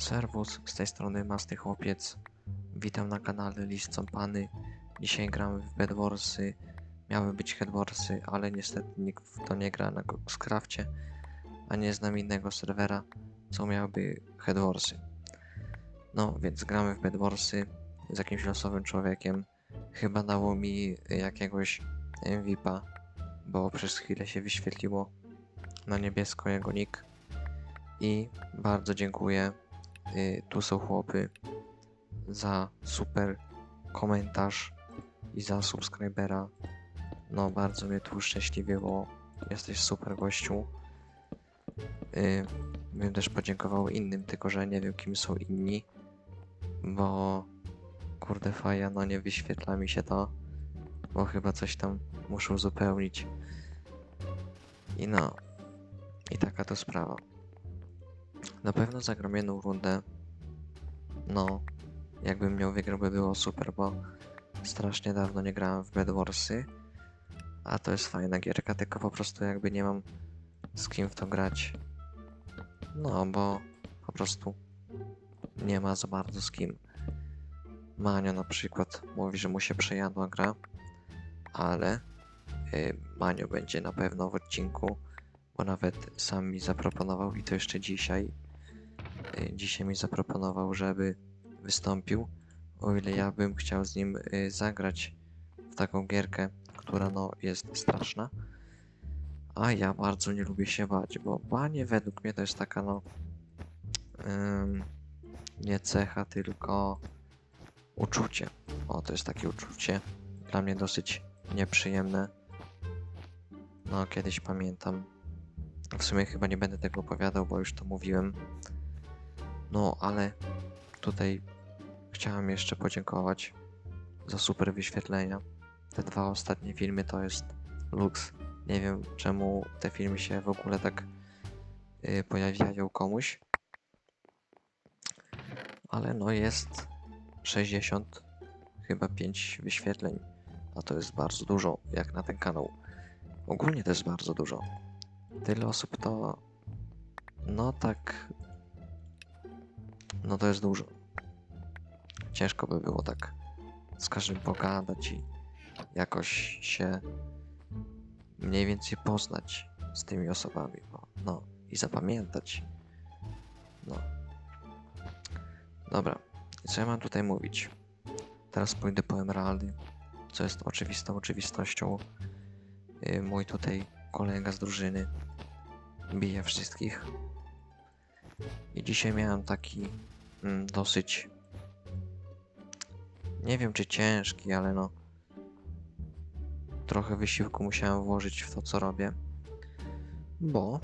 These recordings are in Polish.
Serwus, z tej strony Masty Chłopiec. Witam na kanale List Pany. Dzisiaj gramy w Bedwarsy. Miały być Headwarsy, ale niestety nikt w to nie gra na Scrafcie, a nie znam innego serwera, co miałby Headwarsy. No, więc gramy w Bedwarsy z jakimś losowym człowiekiem. Chyba dało mi jakiegoś MVP'a, bo przez chwilę się wyświetliło na niebiesko jego nick. I bardzo dziękuję. Y, tu są chłopy za super komentarz i za subskrybera. No, bardzo mnie tu uszczęśliwiło. Jesteś super gościu. Y, bym też podziękował innym, tylko że nie wiem kim są inni, bo kurde faja, no nie wyświetla mi się to, bo chyba coś tam muszę uzupełnić. I no, i taka to sprawa. Na pewno zagram jedną rundę. No, jakbym miał wygrał, by było super, bo strasznie dawno nie grałem w Bedwarsy. A to jest fajna gierka, tylko po prostu jakby nie mam z kim w to grać. No, bo po prostu nie ma za bardzo z kim. Manio na przykład mówi, że mu się przejadła gra, ale y, Manio będzie na pewno w odcinku, bo nawet sam mi zaproponował i to jeszcze dzisiaj. Y, dzisiaj mi zaproponował, żeby wystąpił, o ile ja bym chciał z nim y, zagrać w taką gierkę, która no jest straszna. A ja bardzo nie lubię się bać, bo banie według mnie to jest taka no nie cecha, tylko uczucie. O, to jest takie uczucie dla mnie dosyć nieprzyjemne. No, kiedyś pamiętam. W sumie chyba nie będę tego opowiadał, bo już to mówiłem. No, ale tutaj chciałem jeszcze podziękować za super wyświetlenia. Te dwa ostatnie filmy to jest luks. Nie wiem czemu te filmy się w ogóle tak y, pojawiają komuś. Ale no jest 60 chyba 5 wyświetleń. A to jest bardzo dużo jak na ten kanał. Ogólnie to jest bardzo dużo. Tyle osób to no tak no to jest dużo. Ciężko by było tak z każdym pogadać i jakoś się mniej więcej poznać z tymi osobami, bo no i zapamiętać. No. Dobra, co ja mam tutaj mówić? Teraz pójdę po emeraldy, co jest oczywistą oczywistością. Yy, mój tutaj kolega z drużyny bije wszystkich. I dzisiaj miałem taki mm, dosyć. Nie wiem czy ciężki, ale no. Trochę wysiłku musiałem włożyć w to, co robię. Bo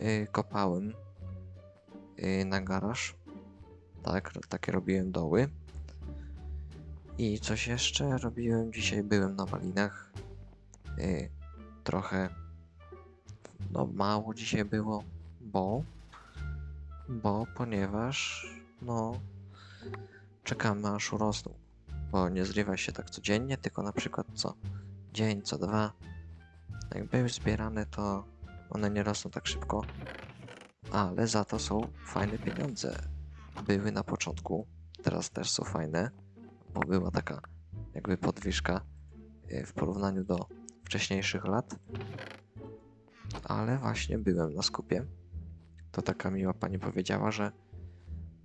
y, kopałem y, na garaż. Tak, takie robiłem doły. I coś jeszcze robiłem dzisiaj. Byłem na walinach. Y, trochę. No, mało dzisiaj było, bo bo ponieważ no czekamy aż urosną. Bo nie zrywa się tak codziennie, tylko na przykład co dzień, co dwa. Jak były zbierane, to one nie rosną tak szybko, ale za to są fajne pieniądze. Były na początku, teraz też są fajne, bo była taka jakby podwyżka y, w porównaniu do wcześniejszych lat. Ale właśnie byłem na skupie to taka miła pani powiedziała, że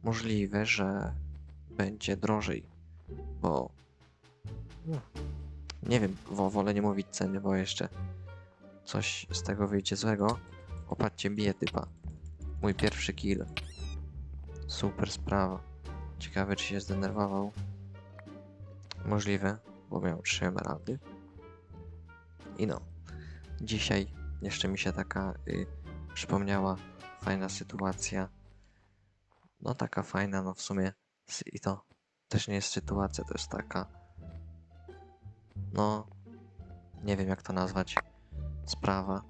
możliwe, że będzie drożej, bo no, nie wiem, wo, wolę nie mówić ceny, bo jeszcze coś z tego wyjdzie złego. Popatrzcie, bije typa. Mój pierwszy kill. Super sprawa. Ciekawe, czy się zdenerwował. Możliwe, bo miał trzy emeraldy. I no, dzisiaj jeszcze mi się taka y, przypomniała fajna sytuacja. No taka fajna, no w sumie i to też nie jest sytuacja, to jest taka no nie wiem jak to nazwać sprawa,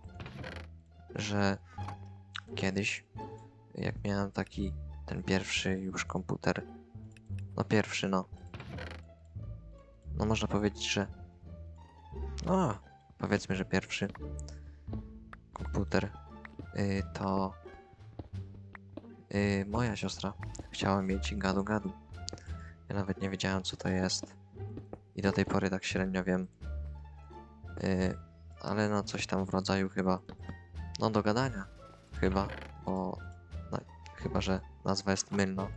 że kiedyś jak miałem taki ten pierwszy już komputer no pierwszy no no można powiedzieć, że no powiedzmy, że pierwszy komputer y, to Yy, moja siostra chciała mieć gadu-gadu. Ja nawet nie wiedziałem, co to jest. I do tej pory tak średnio wiem. Yy, ale no, coś tam w rodzaju chyba. No, do gadania. Chyba, bo. No, chyba, że nazwa jest mylna.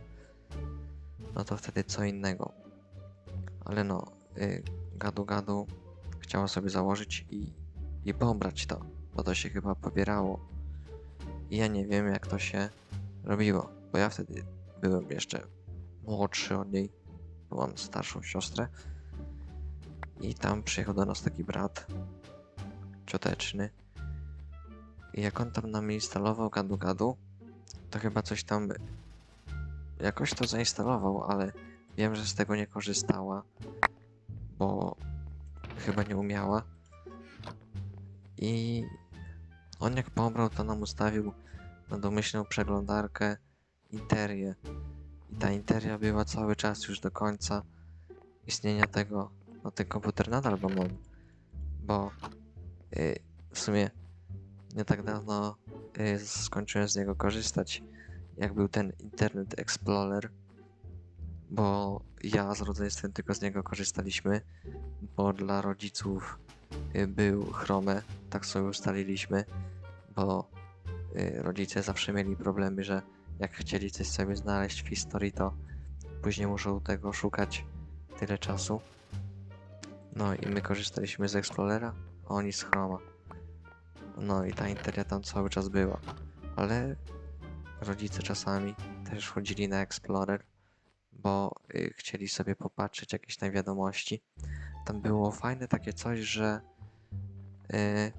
No to wtedy co innego. Ale no, yy, gadu-gadu chciała sobie założyć i, i pobrać to, bo to się chyba pobierało. I ja nie wiem, jak to się robiło, bo ja wtedy byłem jeszcze młodszy od niej, bo mam starszą siostrę. I tam przyjechał do nas taki brat cioteczny. I jak on tam nam instalował gadu-gadu, to chyba coś tam jakoś to zainstalował, ale wiem, że z tego nie korzystała, bo chyba nie umiała. I on jak pobrał, to nam ustawił na domyślną przeglądarkę Interię. I ta Interia była cały czas już do końca istnienia tego. No ten komputer nadal go mam, bo y, w sumie nie tak dawno y, skończyłem z niego korzystać, jak był ten Internet Explorer, bo ja z rodzeństwem tylko z niego korzystaliśmy, bo dla rodziców był Chrome, tak sobie ustaliliśmy, bo y, rodzice zawsze mieli problemy, że jak chcieli coś sobie znaleźć w historii, to później muszą tego szukać tyle czasu. No i my korzystaliśmy z Explorera, a oni z Chroma. No i ta interia tam cały czas była, ale rodzice czasami też wchodzili na Explorer, bo y, chcieli sobie popatrzeć jakieś tam wiadomości. Tam było fajne takie coś, że y,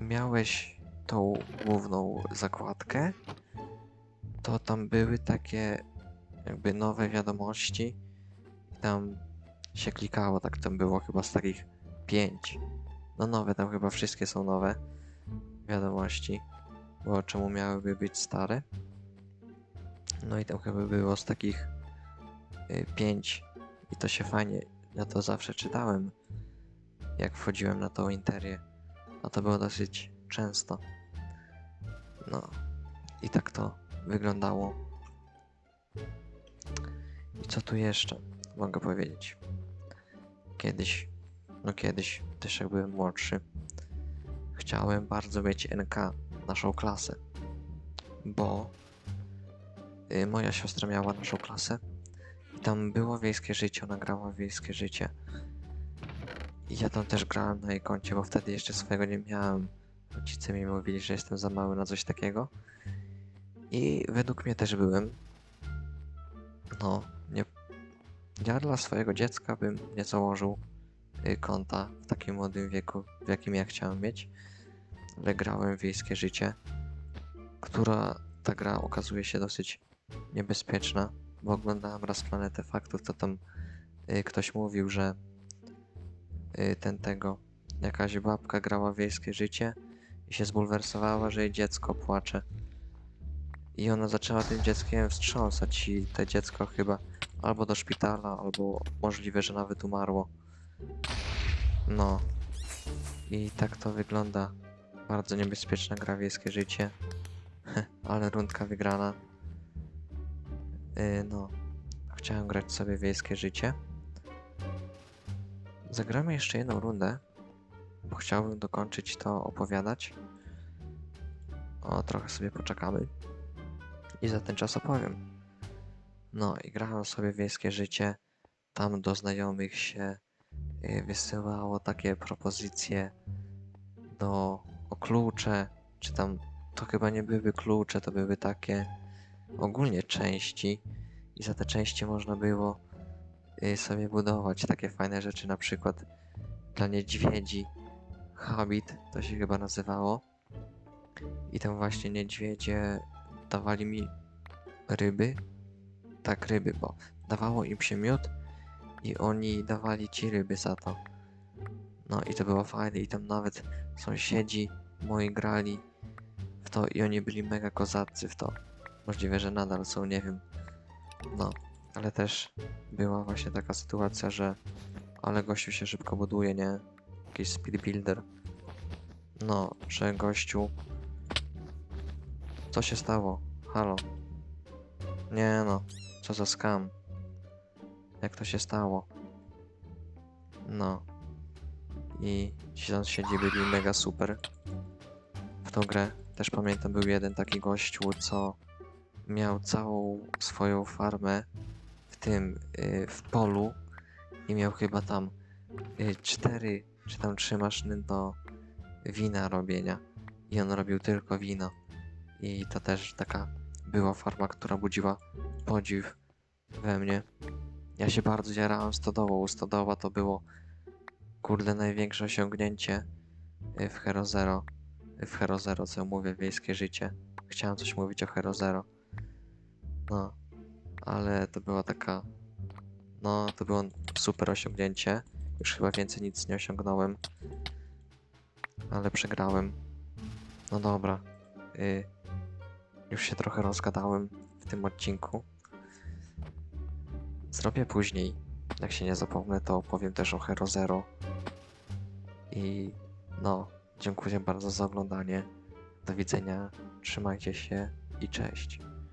miałeś tą główną zakładkę, to tam były takie jakby nowe wiadomości i tam się klikało, tak tam było chyba z takich pięć. No nowe, tam chyba wszystkie są nowe wiadomości, bo czemu miałyby być stare? No i tam chyba było z takich y, pięć i to się fajnie, ja to zawsze czytałem, jak wchodziłem na tą interię, a to było dosyć często. No i tak to wyglądało. I co tu jeszcze mogę powiedzieć? Kiedyś, no kiedyś, też jak byłem młodszy, chciałem bardzo mieć NK, naszą klasę, bo y, moja siostra miała naszą klasę tam było wiejskie życie, ona grała wiejskie życie. I ja tam też grałem na jej koncie, bo wtedy jeszcze swojego nie miałem. Rodzice mi mówili, że jestem za mały na coś takiego. I według mnie też byłem. No, nie. Ja dla swojego dziecka bym nie założył y, konta w takim młodym wieku, w jakim ja chciałem mieć. Ale grałem wiejskie życie, która ta gra okazuje się dosyć niebezpieczna, bo oglądałem raz planetę faktów, to tam y, ktoś mówił, że y, ten tego, jakaś babka grała wiejskie życie i się zbulwersowała, że jej dziecko płacze. I ona zaczęła tym dzieckiem wstrząsać i to dziecko chyba albo do szpitala, albo możliwe, że nawet umarło. No. I tak to wygląda. Bardzo niebezpieczna gra wiejskie życie. Ale rundka wygrana. Yy, no. Chciałem grać sobie wiejskie życie. Zagramy jeszcze jedną rundę, bo chciałbym dokończyć to opowiadać. O, trochę sobie poczekamy. I za ten czas opowiem. No i grałem sobie wiejskie życie. Tam do znajomych się y, wysyłało takie propozycje do o klucze, czy tam to chyba nie były klucze, to były takie ogólnie części i za te części można było y, sobie budować takie fajne rzeczy, na przykład dla niedźwiedzi Habit to się chyba nazywało i tam właśnie niedźwiedzie dawali mi ryby tak ryby, bo dawało im się miód i oni dawali ci ryby za to. No i to było fajne i tam nawet sąsiedzi moi grali w to i oni byli mega kozacy w to. Możliwe, że nadal są, nie wiem. No, ale też była właśnie taka sytuacja, że ale gościu się szybko buduje, nie? Jakiś speed builder. No, że gościu Co się stało? Halo? Nie no, co za skam. Jak to się stało? No. I ci tam siedzi byli mega super. W tą grę też pamiętam był jeden taki gościu, co miał całą swoją farmę w tym, y, w polu i miał chyba tam y, cztery czy tam trzy maszyny do wina robienia i on robił tylko wino i to też taka była farma, która budziła podziw we mnie. Ja się bardzo jarałem stodołą. Stodoła to było kurde największe osiągnięcie y, w Hero Zero. W Hero Zero, co mówię, wiejskie życie. Chciałem coś mówić o Hero Zero. No, ale to była taka. No, to było super osiągnięcie. Już chyba więcej nic nie osiągnąłem. Ale przegrałem. No dobra. Y, już się trochę rozgadałem w tym odcinku. Zrobię później. Jak się nie zapomnę, to opowiem też o Hero Zero. I no, dziękuję bardzo za oglądanie. Do widzenia, trzymajcie się i cześć.